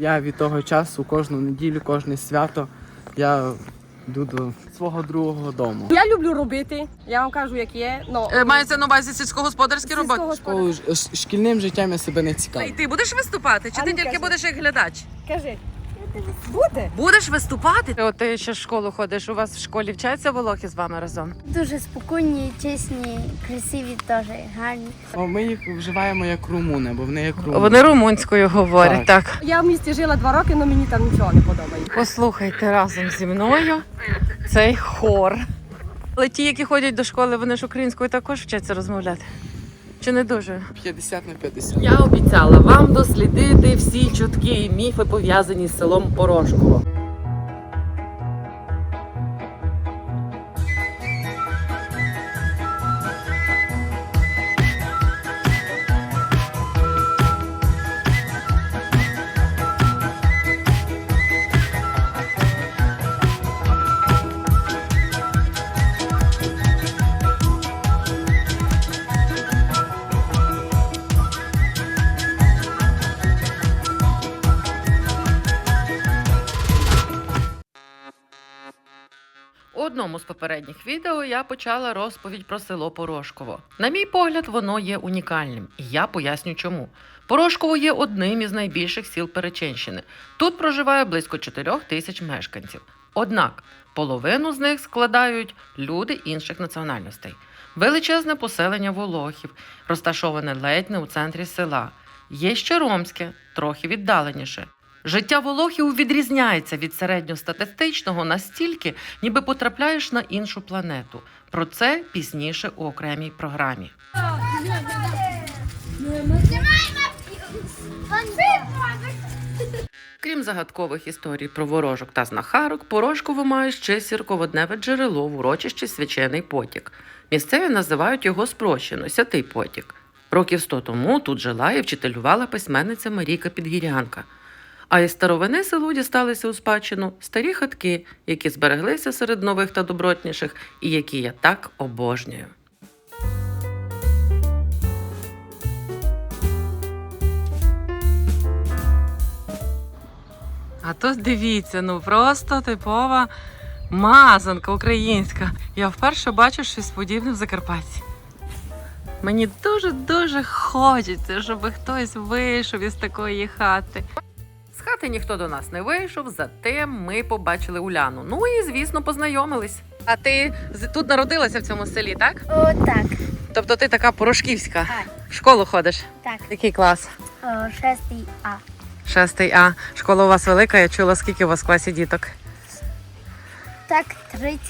Я від того часу кожну неділю, кожне свято я йду до свого другого дому. Я люблю робити, я вам кажу, як є. Но... Е, Мається на увазі сільськогосподарські роботи. Школу- ш- шкільним життям я себе не І ти будеш виступати? Чи А ти ну, тільки кажи. будеш як глядач? Кажи. Буде? Будеш виступати? От ти ще в школу ходиш. У вас в школі вчаться волохи з вами разом? Дуже спокійні, чесні, красиві теж, гарні. О, Ми їх вживаємо як румуни, бо вони як румуни. Вони румунською говорять, так. Я в місті жила два роки, але мені там нічого не подобається. Послухайте разом зі мною цей хор. Але ті, які ходять до школи, вони ж українською також вчаться розмовляти. Чи не дуже? 50 на 50. Я обіцяла вам дослідити всі чутки і міфи, пов'язані з селом Порошково. Одному з попередніх відео я почала розповідь про село Порошково. На мій погляд, воно є унікальним, і я поясню чому. Порошково є одним із найбільших сіл Перечинщини. Тут проживає близько 4 тисяч мешканців. Однак половину з них складають люди інших національностей. Величезне поселення волохів, розташоване ледь не у центрі села. Є ще ромське, трохи віддаленіше. Життя волохів відрізняється від середньостатистичного настільки, ніби потрапляєш на іншу планету. Про це пізніше у окремій програмі. Крім загадкових історій про ворожок та знахарок, Порошково має ще сірководневе джерело в урочищі Свячений потік. Місцеві називають його спрощено Святий потік. Років сто тому тут жила і вчителювала письменниця Марійка Підгірянка. А із старовини селу дісталися у спадщину старі хатки, які збереглися серед нових та добротніших, і які я так обожнюю. А тут дивіться, ну просто типова мазанка українська. Я вперше бачу щось подібне в Закарпатті. Мені дуже-дуже хочеться, щоб хтось вийшов із такої хати. Хати ніхто до нас не вийшов, зате ми побачили Уляну. Ну і звісно, познайомились. А ти тут народилася в цьому селі, так? О, так, Тобто ти така порошківська. Так. В школу ходиш. так. Який клас? О, шестий А. Шестий А. Школа у вас велика, я чула, скільки у вас в класі діток. Так, 30,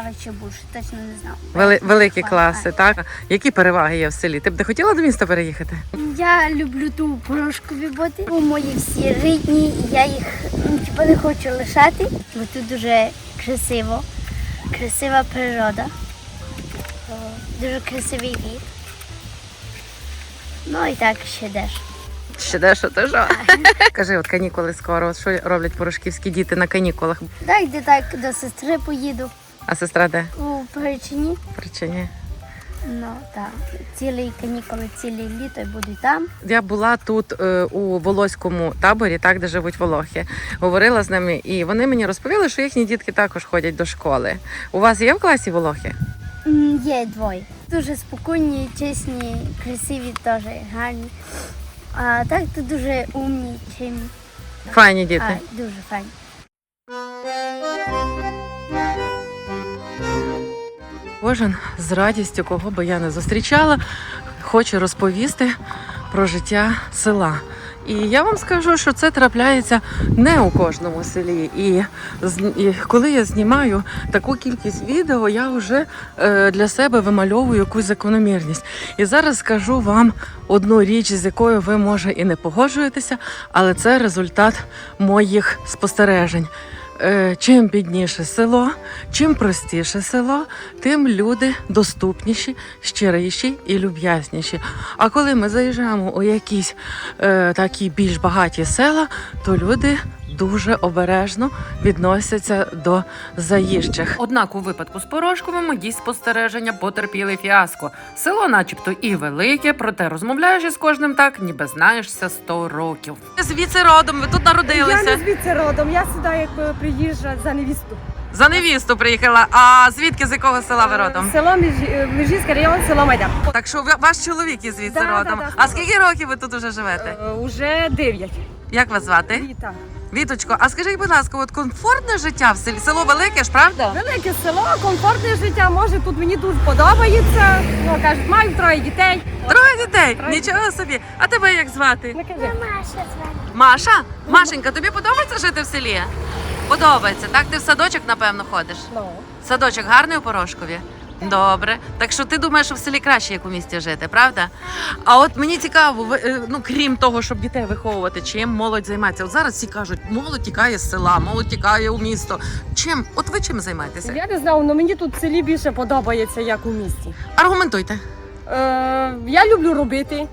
але ще більше, точно не знав. Вели- великі Клас, класи, так? Які переваги є в селі? Ти б не хотіла до міста переїхати? Я люблю ту порошкові боти. У мої всі рідні, і я їх ну, типу, не хочу лишати, бо тут дуже красиво, красива природа, дуже красивий від. Ну і так ще деш. Ще дещо що? Кажи, от канікули скоро. Що роблять порошківські діти на канікулах? Так, де так до сестри поїду А сестра де? у Перечині. Причині. Ну так, цілі канікули, ціле літо буду там. Я була тут е, у волоському таборі, так де живуть волохи. Говорила з ними, і вони мені розповіли, що їхні дітки також ходять до школи. У вас є в класі волохи? М, Є двоє. Дуже спокійні, чесні, красиві теж, гарні. А так то дуже умні, чимні. Файні діти. А, дуже файні. Кожен з радістю, кого би я не зустрічала, хоче розповісти про життя села. І я вам скажу, що це трапляється не у кожному селі. І, і коли я знімаю таку кількість відео, я вже е, для себе вимальовую якусь закономірність. І зараз скажу вам одну річ, з якою ви може і не погоджуєтеся, але це результат моїх спостережень. Е, Чим бідніше село, чим простіше село, тим люди доступніші, щиріші і люб'язніші. А коли ми заїжджаємо у якісь е, такі більш багаті села, то люди дуже обережно відносяться до заїжджих. Однак у випадку з Порошковим мої спостереження потерпіли фіаско. Село, начебто, і велике, проте розмовляєш із кожним так, ніби знаєшся 100 років. Звідси родом, ви тут Я народилися. не звідси родом, я сюди якби приїжджа за невісту. За невісту приїхала. А звідки з якого села ви родом? Село Межі- е, Межівський район, село Майдан. Так що ви- ваш чоловік із звідси Да, да, родом. да, а скільки років ви тут уже живете? Е, Уже дев'ять. Як вас звати? Літа. Віточко, а скажіть, будь ласка, от комфортне життя в селі? Село велике ж, правда? Велике село, комфортне життя, може тут мені дуже подобається. Ну, кажуть, маю троє дітей. Троє дітей. Троє. Нічого собі. А тебе як звати? Не кажи. Маша звати. Маша? Машенька, тобі подобається жити в селі? Подобається, так? Ти в садочок, напевно, ходиш. Ну. Садочок гарний у Порошкові? Добре. Так що ти думаєш, що в селі краще, як у місті жити, правда? А от мені цікаво, ви, е, ну крім того, щоб дітей виховувати, чим молодь займається? От зараз всі кажуть, молодь тікає з села, молодь тікає у місто. Чим? От ви чим займаєтеся? Я не знаю, але мені тут в селі більше подобається, як у місті. Аргументуйте. Е, я люблю робити.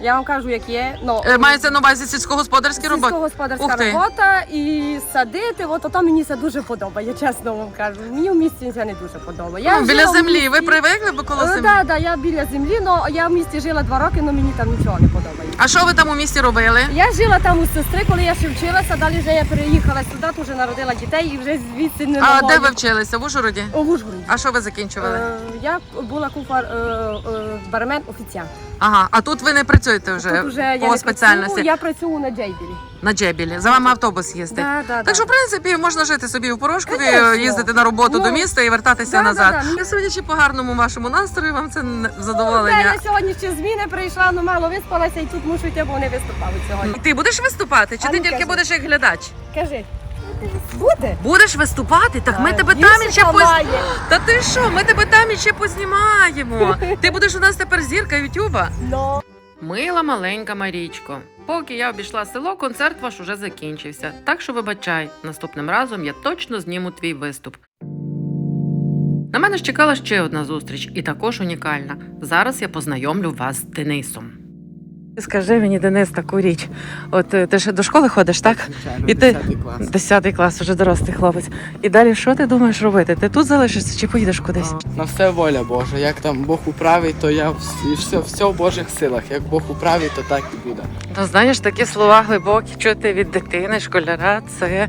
Я вам кажу, як є. Ну, Е, Мається на увазі сільськогосподарські роботи. Сільськогосподарська Ух ти. робота і садити, от ото мені це дуже подобає, чесно вам кажу. Мені в місті це не дуже подобає. Ну, біля жила в землі. Ви місті. привикли бо коло Так, землі? да, да, я біля землі, але я в місті жила два роки, але мені там нічого не подобається. А що ви там у місті робили? Я жила там у сестри, коли я ще вчилася, далі вже я переїхала сюди, тут вже народила дітей і вже звідси не А де ви вчилися? В Ужгороді? У Ужгороді. А що ви закінчували? Е, я була кухар, е, е, бармен, офіціант. Ага, а тут ви не працюєте вже, Тут вже я по не спеціальності працюю, я працюю на Джейбілі. на Джебілі. За вами автобус їздить. Да, да, Так да. що, в принципі, можна жити собі в Порошкові, Конечно. їздити на роботу Ну, до міста і вертатися да, назад. да, да. Я судячи по гарному вашому настрою, вам це не- Та, задоволення. я сьогодні ще зміни прийшла, ну мало виспалася і тут мушу йти, бо вони виступали сьогодні. Ти будеш виступати, чи А ти ну, тільки кажи. будеш як глядач? Кажи. Буде? Будеш виступати? Так ми тебе там іще там поз... має. Та ти що? Ми тебе там іще познімаємо. Ти будеш у нас тепер зірка Ютуба. Мила маленька Марічко. Поки я обійшла село, концерт ваш уже закінчився. Так що вибачай, наступним разом я точно зніму твій виступ. На мене ж чекала ще одна зустріч, і також унікальна. Зараз я познайомлю вас з Денисом. Скажи мені, Денис, таку річ. От е, ти ще до школи ходиш, так? Звичайно, І ти- 10 клас. Десятий клас, вже дорослий хлопець. І далі що ти думаєш робити? Ти тут залишишся чи поїдеш кудись? На все воля Божа. Як там Бог управить, то я і все, все в Божих силах. Як Бог управить, то так і буде. Ну, знаєш, такі слова глибокі чути від дитини, школяра, це е,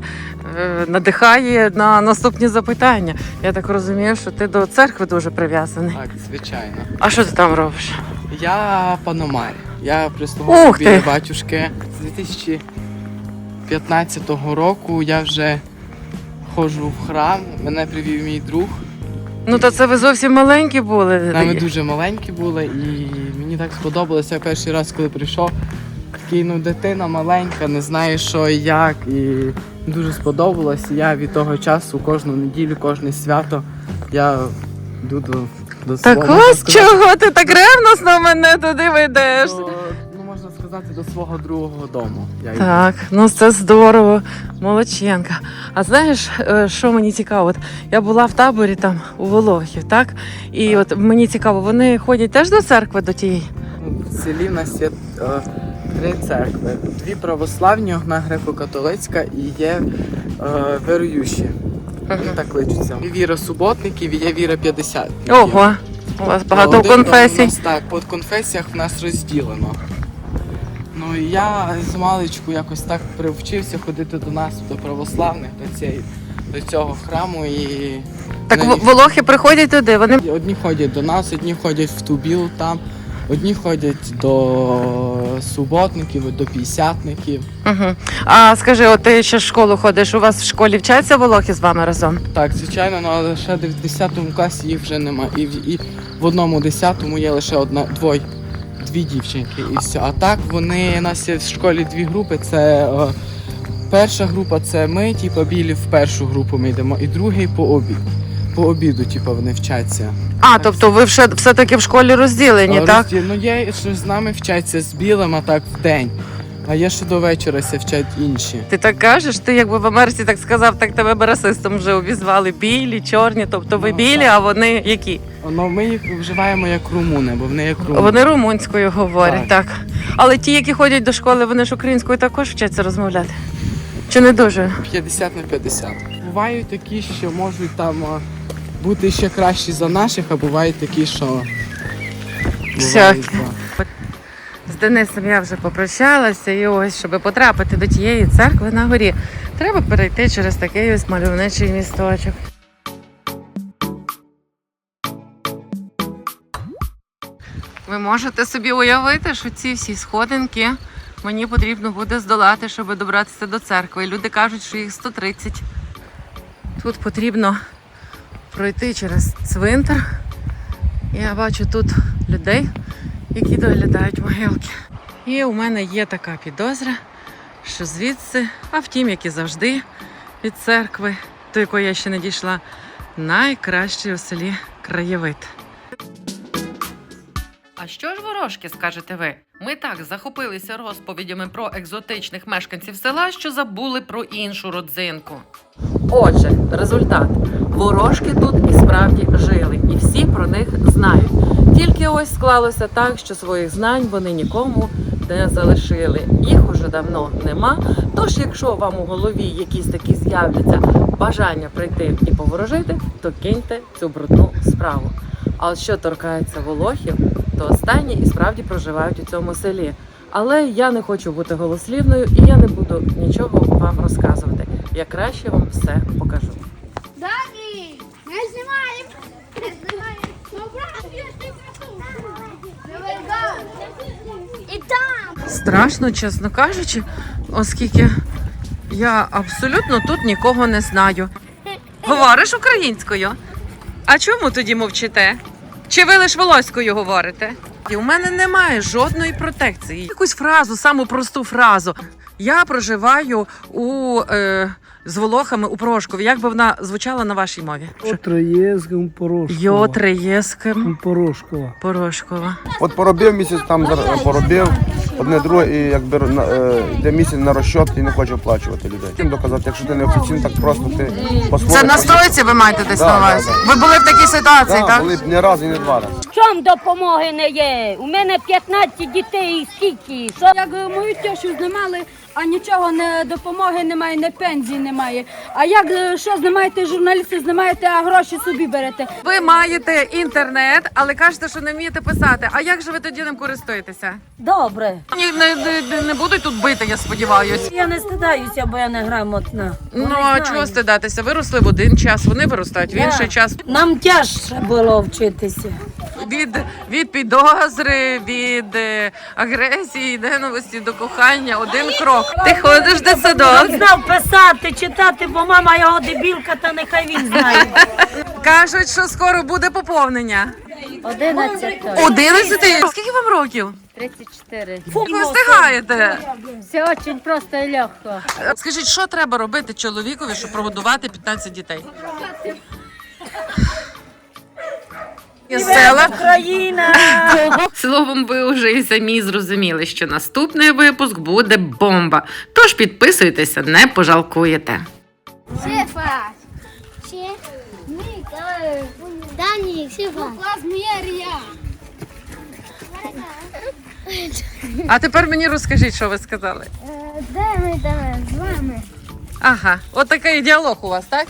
надихає на наступні запитання. Я так розумію, що ти до церкви дуже прив'язаний. Так, звичайно. А що ти там робиш? Я паномар. Я Ух біля ти! батюшки. З 2015 року я вже ходжу в храм. Мене привів мій друг. Ну то це ви зовсім маленькі були. Ми дуже маленькі були, і мені так сподобалося Я перший раз, коли прийшов. Такий, ну, дитина маленька, не знає, що і як. І дуже сподобалось. Я від того часу кожну неділю, кожне свято я йду до, до Так ось чого ти так ревносно мене туди ведеш. Сказати, до свого другого дому. Я йду. Так, ну це здорово, молодченка. А знаєш, е, що мені цікаво? От я була в таборі там у Волохів, так? І от мені цікаво, вони ходять теж до церкви до тієї? Ну, В селі в нас є е, три церкви: дві православні, одна греко-католицька і є е, віруючі. Вони так кличуться. І віра суботників, і є віра 50. Ого, у вас багато Один, конфесій. У нас, так, по конфесіях в нас розділено. Ну я з маличку якось так привчився ходити до нас, до православних, до, цієї, до цього храму. І Так них- волохи приходять туди. Вони одні ходять до нас, одні ходять в Тубіл там, одні ходять до суботників, до п'ятдесятників. угу. а скажи, от ти ще в школу ходиш? У вас в школі вчаться волохи з вами разом? Так, звичайно, ну, але ще в 10 класі їх вже немає. І, в- і в одному 10 є лише одна двоє, дві дівчинки. І все. А так вони у нас є в школі дві групи. Це о, перша група це ми, типу, білі в першу групу ми йдемо, і другий по обід. По обіду, типу, вони вчаться. А, тобто ви все- все-таки в школі розділені, А так? розділ- Ну є, що з нами вчаться з білим, а так в день. А є ще до вечора ся вчать інші. Ти так кажеш, ти якби в Америці так сказав, так тебе би расистом вже обізвали. Білі, чорні, тобто ви Ну, білі, так. а вони які? Ну, ми їх вживаємо як румуни, бо вони як румуни. Вони румунською говорять, так. Так. Але ті, які ходять до школи, вони ж українською також вчаться розмовляти. Чи не дуже? 50 на 50. Бувають такі, що можуть там а, бути ще кращі за наших, а бувають такі, що. бувають, Всякі. да. З Денисом я вже попрощалася, і ось, щоб потрапити до тієї церкви на горі, треба перейти через такий ось мальовничий місточок. Ви можете собі уявити, що ці всі сходинки мені потрібно буде здолати, щоб добратися до церкви. Люди кажуть, що їх 130. Тут потрібно пройти через цвинтар. Я бачу тут людей, які доглядають могилки. І у мене є така підозра, що звідси, а втім, як і завжди, від церкви, до якої я ще не дійшла, найкращий у селі краєвид. А що ж ворожки, скажете ви? Ми так захопилися розповідями про екзотичних мешканців села, що забули про іншу родзинку. Отже, результат. Ворожки тут і справді жили, і всі про них знають. Тільки ось склалося так, що своїх знань вони нікому не залишили. Їх уже давно нема. Тож, якщо вам у голові якісь такі з'являться бажання прийти і поворожити, то киньте цю брудну справу. А що торкається волохів, то останні і справді проживають у цьому селі. Але я не хочу бути голослівною і я не буду нічого вам розказувати. Я краще вам все покажу. Дані, не знімаємо. Не знімаємо. І там. Страшно, чесно кажучи, оскільки я абсолютно тут нікого не знаю. Говориш українською? А чому тоді мовчите? Чи ви лиш волоською говорите? І у мене немає жодної протекції. Якусь фразу, саму просту фразу. Я проживаю у е, з волохами у Порошкові. Як би вона звучала на вашій мові? Троєзком Порошкова. Йотриєским Порошкова. Порошкова. От поробив місяць там зар- поробив одне друге, і якби на- е, йде місяць на розчот і не хоче оплачувати людей. Чим доказати, якщо ти не офіційно, так просто ти. Це на стройці ви маєте десь Да, на увазі? да, Ви були в такій ситуації, Да, так? були б не раз і не два рази. Чом допомоги не є? У мене 15 дітей і скільки? Що? Як е, мою тещу знімали, а нічого не допомоги немає, не пенсії немає. А як е, що знімаєте, журналісти знімаєте, а гроші собі берете? Ви маєте інтернет, але кажете, що не вмієте писати. А як же ви тоді ним користуєтеся? Добре. Ні, не, не, не будуть тут бити, я сподіваюся. Я не стидаюся, бо я не грамотна. Ну а чого стидатися? Виросли в один час, вони виростають в інший час. Нам тяжче було вчитися. Від, від підозри, від е, агресії, ненависті до кохання один крок. Ти ходиш в дитсадок, Знав писати, читати, бо мама його дебілка, та нехай він знає. кажуть, що скоро буде поповнення. 11. Одинадцяти? Скільки вам років? 34. Ви встигаєте? Все дуже просто і легко. Скажіть, що треба робити чоловікові, щоб прогодувати 15 дітей? Села. Україна! Словом, ви вже і самі зрозуміли, що наступний випуск буде бомба. Тож підписуйтеся, не пожалкуєте. Шефа. Ще? Дані, шефа. А тепер мені розкажіть, що ви сказали. Де ми, де ми? З вами. Ага, от такий діалог у вас, так?